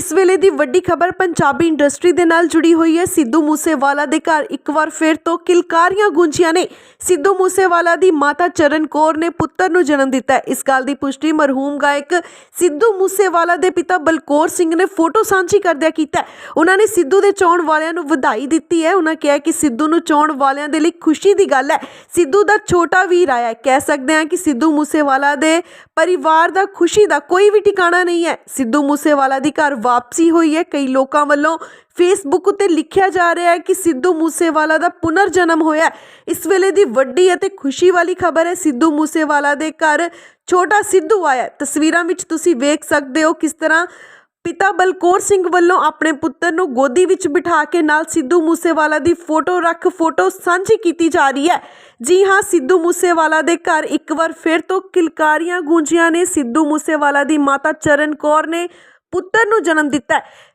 ਇਸ ਵੇਲੇ ਦੀ ਵੱਡੀ ਖਬਰ ਪੰਜਾਬੀ ਇੰਡਸਟਰੀ ਦੇ ਨਾਲ ਜੁੜੀ ਹੋਈ ਹੈ। ਸਿੱਧੂ ਮੂਸੇਵਾਲਾ ਦੇ ਘਰ ਇੱਕ ਵਾਰ ਫਿਰ ਤੋਂ ਕਿਲਕਾਰੀਆਂ ਗੂੰਜੀਆਂ ਨੇ। ਸਿੱਧੂ ਮੂਸੇਵਾਲਾ ਦੀ ਮਾਤਾ ਚਰਨ ਕੌਰ ਨੇ ਪੁੱਤਰ ਨੂੰ ਜਨਮ ਦਿੱਤਾ ਹੈ। ਇਸ ਗੱਲ ਦੀ ਪੁਸ਼ਟੀ ਮਰਹੂਮ ਗਾਇਕ ਸਿੱਧੂ ਮੂਸੇਵਾਲਾ ਦੇ ਪਿਤਾ ਬਲਕੌਰ ਸਿੰਘ ਨੇ ਫੋਟੋ ਸਾਂਝੀ ਕਰਦਿਆਂ ਕੀਤਾ ਉਹਨਾਂ ਨੇ ਸਿੱਧੂ ਦੇ ਚੋਣ ਵਾਲਿਆਂ ਨੂੰ ਵਧਾਈ ਦਿੱਤੀ ਹੈ। ਉਹਨਾਂ ਕਿਹਾ ਕਿ ਸਿੱਧੂ ਨੂੰ ਚੋਣ ਵਾਲਿਆਂ ਦੇ ਲਈ ਖੁਸ਼ੀ ਦੀ ਗੱਲ ਹੈ। ਸਿੱਧੂ ਦਾ ਛੋਟਾ ਵੀਰ ਆਇਆ ਕਹਿ ਸਕਦੇ ਹਾਂ ਕਿ ਸਿੱਧੂ ਮੂਸੇਵਾਲਾ ਦੇ ਪਰਿਵਾਰ ਦਾ ਖੁਸ਼ੀ ਦਾ ਕੋਈ ਵੀ ਟਿਕਾਣਾ ਨਹੀਂ ਹੈ। ਸਿੱਧੂ ਮੂਸੇਵਾਲਾ ਦੀ ਘਰ ਵਾਪਸੀ ਹੋਈ ਹੈ। ਕਈ ਲੋਕਾਂ ਵੱਲੋਂ ਫੇਸਬੁੱਕ ਉੱਤੇ ਲਿਖਿਆ ਜਾ ਰਿਹਾ ਹੈ ਕਿ ਸਿੱਧੂ ਮੂਸੇਵਾਲਾ ਦਾ ਪੁਨਰ ਜਨਮ ਹੋਇਆ ਇਸ ਵੇਲੇ ਦੀ ਵੱਡੀ ਅਤੇ ਖੁਸ਼ੀ ਵਾਲੀ ਖਬਰ ਹੈ, ਸਿੱਧੂ ਮੂਸੇਵਾਲਾ ਦੇ ਘਰ ਛੋਟਾ ਸਿੱਧੂ ਆਇਆ ਤਸਵੀਰਾਂ ਵਿੱਚ ਤੁਸੀਂ ਵੇਖ ਸਕਦੇ ਹੋ ਕਿਸ ਤਰ੍ਹਾਂ ਪਿਤਾ ਬਲਕੌਰ ਸਿੰਘ ਵੱਲੋਂ ਆਪਣੇ ਪੁੱਤਰ ਨੂੰ ਗੋਦੀ ਵਿੱਚ ਬਿਠਾ ਕੇ ਨਾਲ ਸਿੱਧੂ ਮੂਸੇਵਾਲਾ ਦੀ ਫੋਟੋ ਰੱਖ, ਫੋਟੋ ਸਾਂਝੀ ਕੀਤੀ ਜਾ ਰਹੀ ਹੈ। ਜੀ ਹਾਂ, ਸਿੱਧੂ ਮੂਸੇਵਾਲਾ ਦੇ ਘਰ ਇੱਕ ਵਾਰ ਫਿਰ ਤੋਂ ਕਿਲਕਾਰੀਆਂ ਗੂੰਜੀਆਂ ਨੇ। ਸਿੱਧੂ ਮੂਸੇਵਾਲਾ ਦੀ ਮਾਤਾ ਚਰਨ ਕੌਰ ਨੇ ਪੁੱਤਰ ਨੂੰ ਜਨਮ ਦਿੱਤਾ